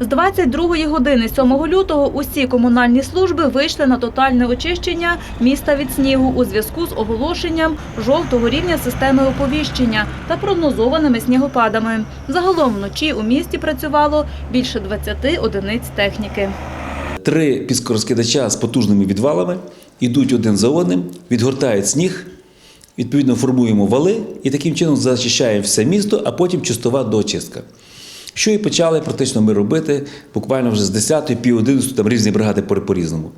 З 22 години 7 лютого усі комунальні служби вийшли на тотальне очищення міста від снігу у зв'язку з оголошенням жовтого рівня системи оповіщення та прогнозованими снігопадами. Загалом вночі у місті працювало більше 20 одиниць техніки. Три піскорозкидача з потужними відвалами йдуть один за одним, відгортають сніг, відповідно формуємо вали і таким чином зачищаємо все місто, а потім чистова доочистка. Що і почали практично ми робити буквально вже з 10-ї, пів 11, там різні бригади по- по-різному.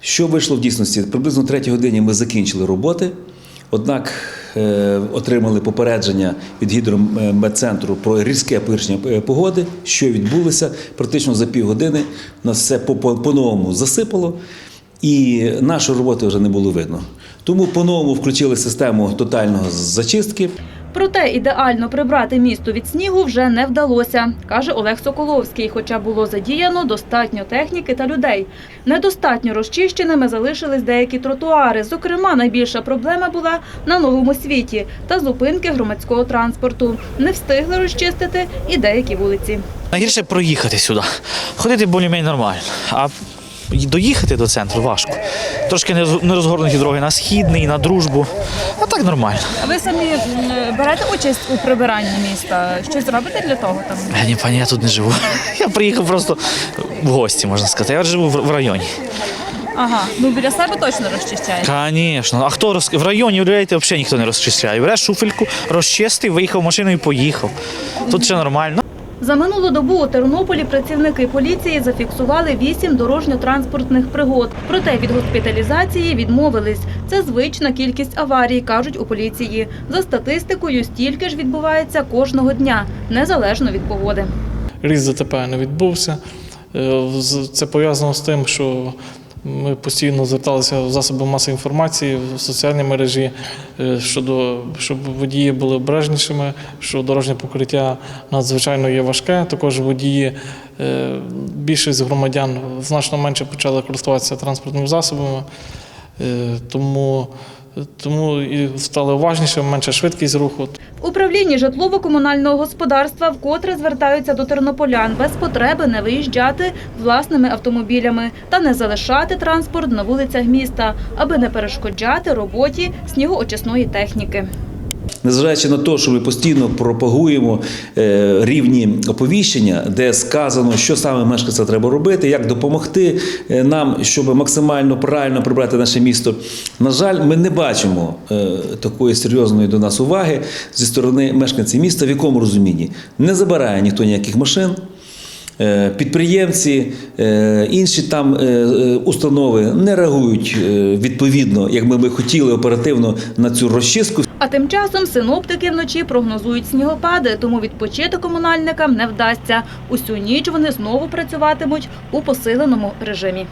Що вийшло в дійсності? Приблизно о 3 годині ми закінчили роботи, однак е, отримали попередження від гідрометцентру про різке погіршення е, погоди, що відбулося. Практично за півгодини нас все по- по- по-новому засипало, і нашої роботи вже не було видно. Тому по-новому включили систему тотального зачистки. Проте ідеально прибрати місто від снігу вже не вдалося, каже Олег Соколовський, хоча було задіяно достатньо техніки та людей. Недостатньо розчищеними залишились деякі тротуари. Зокрема, найбільша проблема була на новому світі та зупинки громадського транспорту. Не встигли розчистити і деякі вулиці. Найгірше проїхати сюди. Ходити більш-менш нормально. А доїхати до центру важко. Трошки не розгорнуті дороги на східний, на дружбу. А так нормально. А ви самі берете участь у прибиранні міста? Щось робите для того там? Я ні, пані, я тут не живу. Я приїхав просто в гості, можна сказати. Я живу в в районі. Ага, ну біля себе точно розчищаєте. Звісно. А хто роз... в районі уявляєте, взагалі ніхто не розчищає. Береш шуфельку, розчистив, виїхав машиною і поїхав. Тут все нормально. За минулу добу у Тернополі працівники поліції зафіксували вісім дорожньо-транспортних пригод. Проте від госпіталізації відмовились. Це звична кількість аварій, кажуть у поліції. За статистикою, стільки ж відбувається кожного дня, незалежно від погоди. Ріст ДТП не відбувся. Е, Це пов'язано з тим, що ми постійно зверталися в засоби масової інформації, в соціальні мережі е, щодо щоб водії були обережнішими, що дорожнє покриття надзвичайно є важке. Також водії, е, більшість громадян значно менше почали користуватися транспортними засобами, Е, тому, тому і стали уважнішими, менша швидкість руху. Управлінні житлово-комунального господарства вкотре звертаються до тернополян без потреби не виїжджати власними автомобілями та не залишати транспорт на вулицях міста, аби не перешкоджати роботі снігоочисної техніки. Незважаючи на те, що ми постійно пропагуємо е, рівні оповіщення, де сказано, що саме мешканцям треба робити, як допомогти е, нам, щоб максимально правильно прибрати наше місто. На жаль, ми не бачимо е, такої серйозної до нас уваги зі сторони мешканців міста, в якому розумінні не забирає ніхто ніяких машин. Підприємці, інші там установи не реагують відповідно, як ми би хотіли оперативно на цю розчистку. А тим часом синоптики вночі прогнозують снігопади, тому відпочити комунальникам не вдасться. Усю ніч вони знову працюватимуть у посиленому режимі.